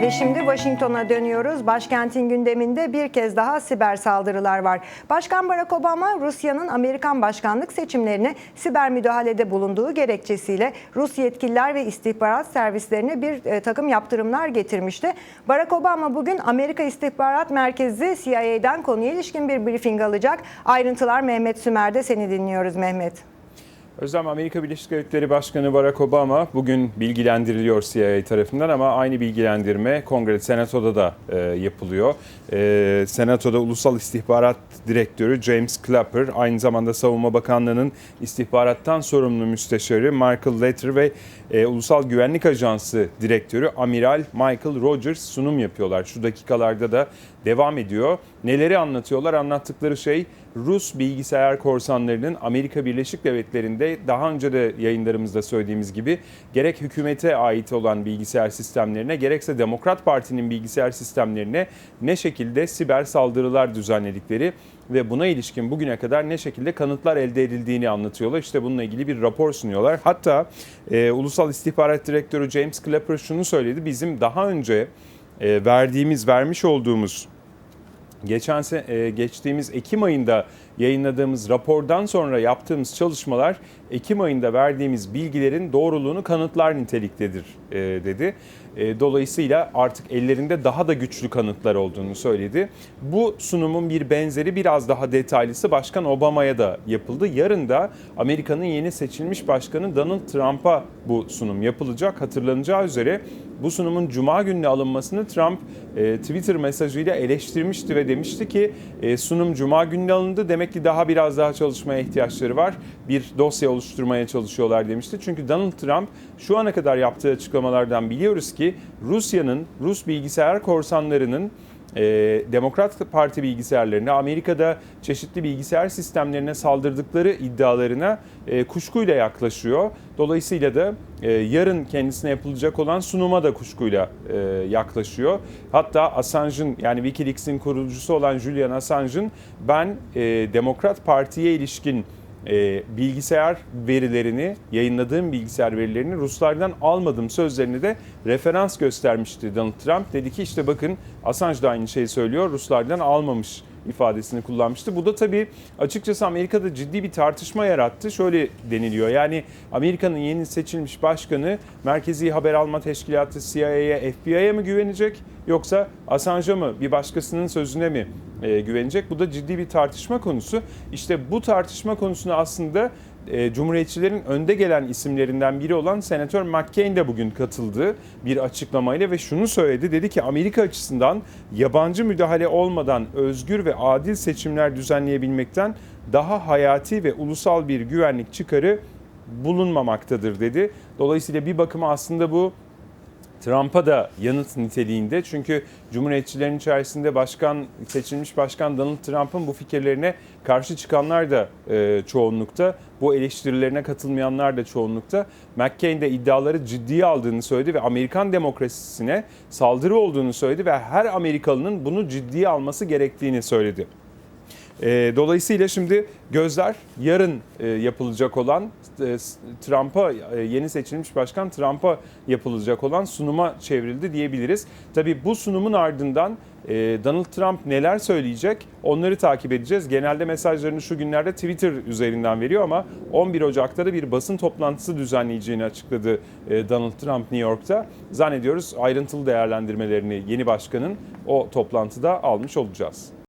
Ve şimdi Washington'a dönüyoruz. Başkentin gündeminde bir kez daha siber saldırılar var. Başkan Barack Obama Rusya'nın Amerikan başkanlık seçimlerine siber müdahalede bulunduğu gerekçesiyle Rus yetkililer ve istihbarat servislerine bir e, takım yaptırımlar getirmişti. Barack Obama bugün Amerika İstihbarat Merkezi CIA'den konuya ilişkin bir briefing alacak. Ayrıntılar Mehmet Sümer'de seni dinliyoruz Mehmet. Özlem Amerika Birleşik Devletleri Başkanı Barack Obama bugün bilgilendiriliyor CIA tarafından ama aynı bilgilendirme Kongre Senato'da da e, yapılıyor. E, Senato'da Ulusal İstihbarat Direktörü James Clapper, aynı zamanda Savunma Bakanlığı'nın istihbarattan sorumlu müsteşarı Michael Letter ve e, Ulusal Güvenlik Ajansı Direktörü Amiral Michael Rogers sunum yapıyorlar. Şu dakikalarda da devam ediyor. Neleri anlatıyorlar? Anlattıkları şey Rus bilgisayar korsanlarının Amerika Birleşik Devletleri'nde daha önce de yayınlarımızda söylediğimiz gibi gerek hükümete ait olan bilgisayar sistemlerine gerekse Demokrat Parti'nin bilgisayar sistemlerine ne şekilde siber saldırılar düzenledikleri ve buna ilişkin bugüne kadar ne şekilde kanıtlar elde edildiğini anlatıyorlar. İşte bununla ilgili bir rapor sunuyorlar. Hatta e, Ulusal İstihbarat Direktörü James Clapper şunu söyledi. Bizim daha önce e, verdiğimiz, vermiş olduğumuz geçen se- e, geçtiğimiz Ekim ayında yayınladığımız rapordan sonra yaptığımız çalışmalar Ekim ayında verdiğimiz bilgilerin doğruluğunu kanıtlar niteliktedir e, dedi. E, dolayısıyla artık ellerinde daha da güçlü kanıtlar olduğunu söyledi. Bu sunumun bir benzeri biraz daha detaylısı Başkan Obama'ya da yapıldı. Yarın da Amerika'nın yeni seçilmiş başkanı Donald Trump'a bu sunum yapılacak. Hatırlanacağı üzere bu sunumun cuma gününe alınmasını Trump e, Twitter mesajıyla eleştirmişti ve demişti ki e, sunum cuma gününe alındı. Demek ki daha biraz daha çalışmaya ihtiyaçları var. Bir dosya oluşturmaya çalışıyorlar demişti. Çünkü Donald Trump şu ana kadar yaptığı açıklamalardan biliyoruz ki Rusya'nın, Rus bilgisayar korsanlarının e, Demokrat Parti bilgisayarlarına, Amerika'da çeşitli bilgisayar sistemlerine saldırdıkları iddialarına e, kuşkuyla yaklaşıyor. Dolayısıyla da e, yarın kendisine yapılacak olan sunuma da kuşkuyla e, yaklaşıyor. Hatta Assange'ın yani Wikileaks'in kurucusu olan Julian Assange'ın ben Demokrat Parti'ye ilişkin e, bilgisayar verilerini, yayınladığım bilgisayar verilerini Ruslardan almadım sözlerini de referans göstermişti Donald Trump. Dedi ki işte bakın Assange da aynı şeyi söylüyor, Ruslardan almamış ifadesini kullanmıştı. Bu da tabii açıkçası Amerika'da ciddi bir tartışma yarattı. Şöyle deniliyor yani Amerika'nın yeni seçilmiş başkanı Merkezi Haber Alma Teşkilatı CIA'ya, FBI'ye mi güvenecek yoksa Assange'a mı bir başkasının sözüne mi e, güvenecek? Bu da ciddi bir tartışma konusu. İşte bu tartışma konusuna aslında e, Cumhuriyetçilerin önde gelen isimlerinden biri olan Senatör McCain de bugün katıldı bir açıklamayla ve şunu söyledi. Dedi ki Amerika açısından yabancı müdahale olmadan özgür ve adil seçimler düzenleyebilmekten daha hayati ve ulusal bir güvenlik çıkarı bulunmamaktadır dedi. Dolayısıyla bir bakıma aslında bu Trump'a da yanıt niteliğinde. Çünkü Cumhuriyetçilerin içerisinde başkan seçilmiş başkan Donald Trump'ın bu fikirlerine karşı çıkanlar da e, çoğunlukta. Bu eleştirilerine katılmayanlar da çoğunlukta. McCain de iddiaları ciddiye aldığını söyledi ve Amerikan demokrasisine saldırı olduğunu söyledi ve her Amerikalının bunu ciddiye alması gerektiğini söyledi. E, dolayısıyla şimdi gözler yarın e, yapılacak olan e, Trump'a e, yeni seçilmiş başkan Trump'a yapılacak olan sunuma çevrildi diyebiliriz. Tabii bu sunumun ardından e, Donald Trump neler söyleyecek onları takip edeceğiz. Genelde mesajlarını şu günlerde Twitter üzerinden veriyor ama 11 Ocak'ta da bir basın toplantısı düzenleyeceğini açıkladı e, Donald Trump New York'ta. Zannediyoruz ayrıntılı değerlendirmelerini yeni başkanın o toplantıda almış olacağız.